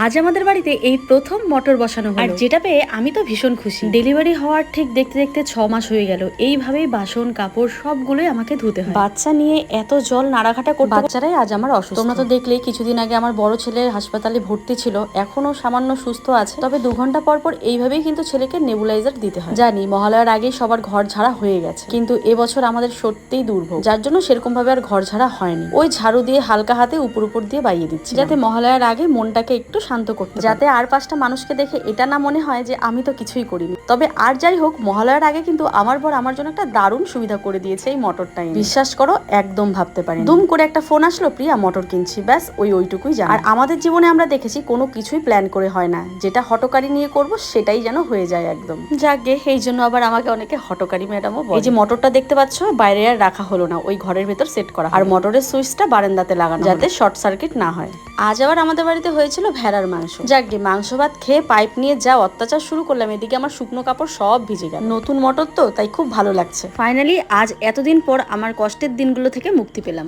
আজ আমাদের বাড়িতে এই প্রথম মটর বসানো হলো। আর যেটা পেয়ে আমি তো ভীষণ খুশি। ডেলিভারি হওয়ার ঠিক দেখতে দেখতে ছ মাস হয়ে গেল। এইভাবেই বাসন কাপড় সবগুলোই আমাকে ধুতে হয়। বাচ্চা নিয়ে এত জল নাড়াঘাটা করতে বাচ্চারাই আজ আমার অসুস্থ। তোমরা তো দেখলেই কিছুদিন আগে আমার বড় ছেলে হাসপাতালে ভর্তি ছিল এখনও সামান্য সুস্থ আছে। তবে দু ঘণ্টা পর পর এইভাবেই কিন্তু ছেলেকে নেবুলাইজার দিতে হয়। জানি মহালয়ার আগেই সবার ঘর ঝাড়া হয়ে গেছে। কিন্তু এবছর আমাদের সত্যিই দুর্ভোগ। যার জন্য সেরকম ভাবে আর ঘর ঝাড়া হয়নি। ওই ঝাড়ু দিয়ে হালকা হাতে উপর উপর দিয়ে বাইয়ে দিচ্ছি। যাতে মহালয়ার আগে মনটাকে একটু শান্ত করতে যাতে আর পাঁচটা মানুষকে দেখে এটা না মনে হয় যে আমি তো কিছুই করিনি। তবে আর যাই হোক মহালয়ার আগে কিন্তু আমার বর আমার জন্য একটা দারুণ সুবিধা করে দিয়েছে এই মোটরটা। বিশ্বাস করো একদম ভাবতে পারি দুম করে একটা ফোন আসলো প্রিয়া মোটর কিনছি ব্যাস ওই ওইটুকুই যা আর আমাদের জীবনে আমরা দেখেছি কোনো কিছুই প্ল্যান করে হয় না। যেটা হটকারি নিয়ে করব সেটাই যেন হয়ে যায় একদম। যাকে এই জন্য আবার আমাকে অনেকে হটকারি ম্যাডামও এই যে মোটরটা দেখতে পাচ্ছ বাইরে আর রাখা হলো না ওই ঘরের ভেতর সেট করা আর মোটরের সুইচটা বারান্দাতে লাগানো যাতে শর্ট সার্কিট না হয়। আজ আবার আমাদের বাড়িতে হয়েছিল ভেড়ার মাংস। যাকে মাংস ভাত খেয়ে পাইপ নিয়ে যা অত্যাচার শুরু করলাম এদিকে আমার শুকনো কাপড় সব ভিজে গেল। নতুন মটর তো, তাই খুব ভালো লাগছে। ফাইনালি আজ এতদিন পর আমার কষ্টের দিনগুলো থেকে মুক্তি পেলাম।